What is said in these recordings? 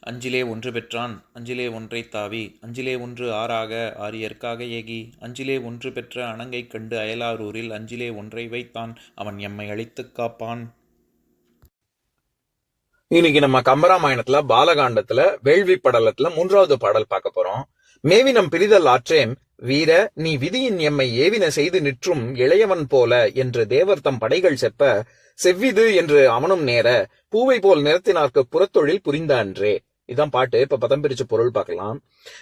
அஞ்சிலே ஒன்று பெற்றான் அஞ்சிலே ஒன்றை தாவி அஞ்சிலே ஒன்று ஆறாக ஆரியற்காக ஏகி அஞ்சிலே ஒன்று பெற்ற அணங்கை கண்டு அயலாரூரில் அஞ்சிலே ஒன்றை வைத்தான் அவன் எம்மை அழித்துக் காப்பான். இன்னைக்கு நம்ம கம்பராமாயணத்துல பாலகாண்டத்துல வேள்வி படலத்துல மூன்றாவது பாடல் பார்க்க போறோம். மேவினம் பிரிதல் ஆற்றேம் வீர நீ விதியின் எம்மை ஏவின செய்து நிற்றும் இளையவன் போல என்று தேவர் தம் படைகள் செப்ப செவ்விது என்று அவனும் நேர பூவை போல் நிறத்தினார்க்கு புறத்தொழில் புரிந்த அன்றே இதான் பாட்டு. இப்ப பதம் பிரிச்சு பொருள் பார்க்கலாம்.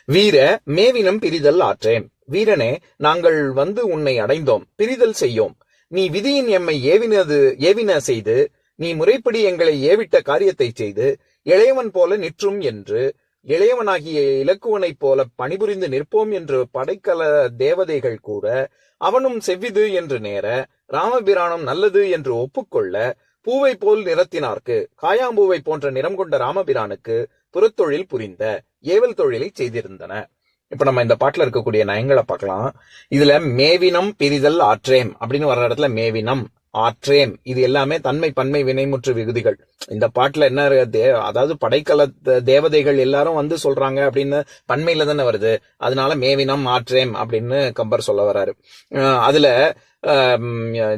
வீர மேவினம் பிரிதல் ஆற்றேன். வீரனே நாங்கள் வந்து உன்னை அடைந்தோம். பிரிதல் செய்யோம். நீ விதியின் எம்மை ஏவினது ஏவின செய்து நீ முறைப்படி எங்களை ஏவிட்ட காரியத்தை செய்து இளையவன் போல நிற்றும் என்று இளையவனாகிய இலக்குவனைப் போல பணிபுரிந்து நிற்போம் என்று படைக்கல தேவதைகள் கூற அவனும் செவ்விது என்று நேர ராமபிரானம் நல்லது என்று ஒப்புக்கொள்ள பூவை போல் நிறத்தினார்க்கு காயாம்பூவை போன்ற நிறம் கொண்ட ராமபிரானுக்கு புறத்தொழில் புரிந்த ஏவல் தொழிலை செய்திருந்தன. இப்ப நம்ம இந்த பாட்டுல இருக்கக்கூடிய நயங்களை பார்க்கலாம். இதுல மேவினம் பிரிதல் ஆற்றேம் அப்படின்னு வர்ற இடத்துல மேவினம் ஆற்றேம் இது எல்லாமே தன்மை பன்மை வினைமுற்று விகுதிகள். இந்த பாட்டுல என்ன அதாவது படைக்கல தேவதைகள் எல்லாரும் வந்து சொல்றாங்க அப்படின்னு பன்மையில தானே வருது. அதனால மேவினம் ஆற்றேம் அப்படின்னு கம்பர் சொல்ல வராரு. அதுல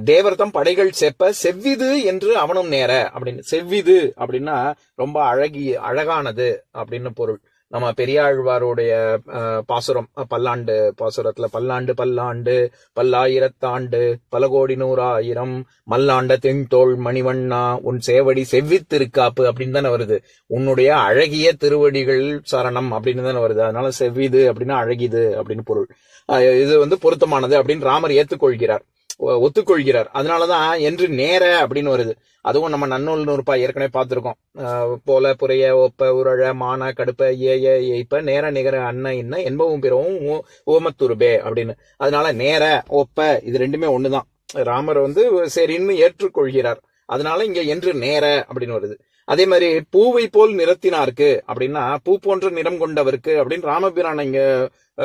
தேவர்தம் படைகள் செப்ப செவ்விது என்று அவனும் நேர அப்படின்னு செவ்விது அப்படின்னா ரொம்ப அழகி அழகானது அப்படின்னு பொருள். நம்ம பெரியாழ்வாருடைய அஹ், பாசுரம் பல்லாண்டு பாசுரத்துல பல்லாண்டு பல்லாண்டு பல்லாயிரத்தாண்டு பல கோடி நூறாயிரம் மல்லாண்ட தென்தோள் மணிவண்ணா உன் சேவடி செவ்வித்திருக்காப்பு அப்படின்னு தானே வருது. உன்னுடைய அழகிய திருவடிகள் சரணம் அப்படின்னு தானே வருது. அதனால செவ்விது அப்படின்னா அழகிது அப்படின்னு பொருள். அஹ், இது வந்து பொருத்தமானது அப்படின்னு ராமர் ஏத்துக்கொள்கிறார். ஒத்துக்கொள்கிறார். அதனாலதான் என்று நேர அப்படின்னு வருது. அதுவும் நம்ம நன்னூல் நூறுப்பா ஏற்கனவே பார்த்துருக்கோம். போல புறைய ஒப்ப உரழ மான கடுப்ப ஏய ஏய்ப்ப நேர நிகர அன்ன இன்ன என்பவும் பிறவும் ஓ- ஓமத்துருபே அப்படின்னு. அதனால நேர ஒப்ப இது ரெண்டுமே ஒண்ணுதான். ராமர் வந்து சரின்னு ஏற்றுக்கொள்கிறார். அதனால இங்க என்று நேர அப்படின்னு வருது. அதே மாதிரி பூவை போல் நிறத்தினார்க்கு அப்படின்னா பூ போன்ற நிறம் கொண்டவருக்கு அப்படின்னு ராமபிரான் இங்க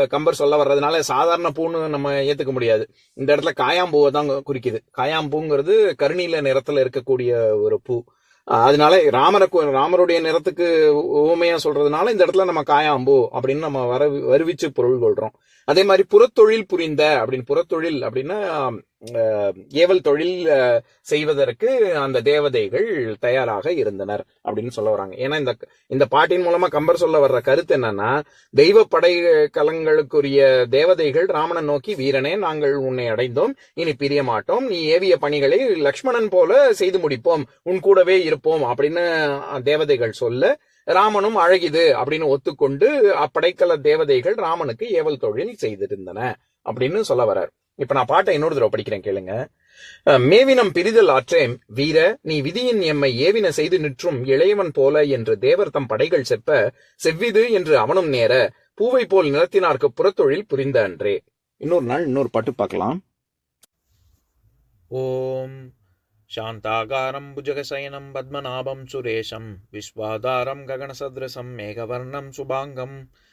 கம்பர் சொல்ல வர்றதுனால சாதாரண பூன்னு நம்ம ஏத்துக்க முடியாது. இந்த இடத்துல காயாம்பூவை தான் குறிக்குது. காயாம்பூங்கிறது கருநீல நிறத்துல இருக்கக்கூடிய ஒரு பூ. அதனால ராமரை ராமருடைய நிறத்துக்கு ஊமையா சொல்றதுனால இந்த இடத்துல நம்ம காயாம்பூ அப்படின்னு நம்ம வர வருவிச்சு பொருள் கொள்றோம். அதே மாதிரி புறத்தொழில் புரிந்த அப்படின்னு புறத்தொழில் அப்படின்னா ஏவல் தொழில் செய்வதற்கு அந்த தேவதைகள் தயாராக இருந்தனர் அப்படின்னு சொல்ல வராங்க. ஏன்னா இந்த இந்த பாட்டின் மூலமா கம்பர் சொல்ல வர்ற கருத்து என்னன்னா தெய்வ படை கலங்களுக்குரிய தேவதைகள் ராமனை நோக்கி வீரனே நாங்கள் உன்னை அடைந்தோம். இனி பிரிய மாட்டோம் நீ ஏவிய பணிகளை லக்ஷ்மணன் போல செய்து முடிப்போம். உன் கூடவே இருப்போம். அப்படின்னு தேவதைகள் சொல்ல ராமனும் அழகிது. அப்படின்னு ஒத்துக்கொண்டு அப்படைக்கல தேவதைகள் ராமனுக்கு ஏவல் தொழில் செய்திருந்தன அப்படின்னு சொல்ல வர்றார். இப்ப நான் பாட்டை இன்னொரு தடவை படிக்கிறேன் கேளுங்க அஹ், மேவினம் பிரிதல் ஆற்றேம் வீர நீ விதியின் எம்மை ஏவின செய்து நிற்றும் இளையவன் போல என்று தேவர் தம் படைகள் செப்ப செவ்விது என்று அவனும் நேர பூவை போல் நிறத்தினார்க்கு புறத்தொழில் புரிந்த அன்றே இன்னொரு நாள் இன்னொரு பாட்டு பார்க்கலாம் ஓம் शान्ताकारं भुजगशयनं पद्मनाभं सुरेशं विश्वाधारं गगनसदृशं मेघवर्णं शुभाङ्गं